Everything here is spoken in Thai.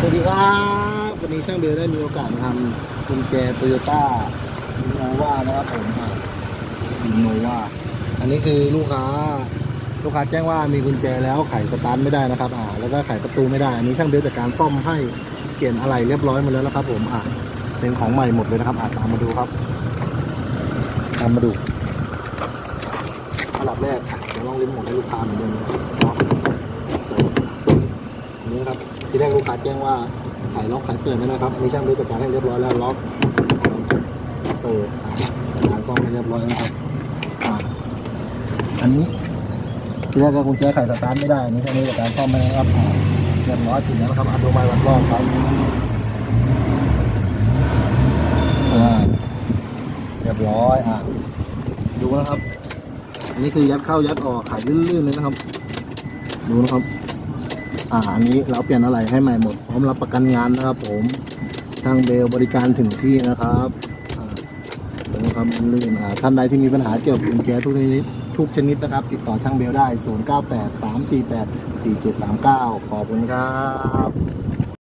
สวัสดีครับวันนี้ช่างเบลได้มีโอกาสทำกุญแจโตโยต้าโนวานะครับผมอ่าโนวาอันนี้คือลูกค้า ลูกค้าแจ้งว่ามีกุญแจแล้วไขสตาร์ทไม่ได้นะครับอ่าแล้วก็ไขประตูไม่ได้ อันนี้ช่างเบลจัดการซ่อมให้เปลี่ยนอะไรเรียบร้อยหมดแล้วนะครับ ผมอ่าเป็นของใหม่หมดเลยนะครับอ่าตามมาดูครับตามมาดูอันดับแรกอะเดี๋ยวลองลิ้มหมดให้ลูกค้าเหมือนเดิมนะครับเนาะอันนี้นะครับ ทีแรกลูกค้าแจ้งว่าขายล็อกขายเปิดไม่ได้ครับอันนี้ช่างเบลจัดการให้เรียบร้อยแล้วล็อกเปิดอะการซ่อมให้เรียบร้อยนะครับอันนี้ทีแรกก็กุญแจไขสตาร์ทไม่ได้อันนี้ช่างเบลจัดการซ่อมให้นะครับอะเรียบร้อยติดแล้วนะครับอัดดูไม้วัดรอบครับอ่าเรียบร้อยอะดูนะครับ อันนี้คือยัดเข้ายัดออกขายลื่นๆเลยนะครับ ดูนะครับ อ่าอันนี้เราเปลี่ยนอะไรให้ใหม่หมดพร้อมรับประกันงานนะครับ ผมทางเบลบริการถึงที่นะครับเป็นครับมันลื่นท่านใดที่มีปัญหาเกี่ยวกับกุญแจทุกชนิดทุกชนิดนะครับ ติดต่อช่างเบลได้ 0 9 8 3 4 8 4 7 3 9 ขอบคุณครับ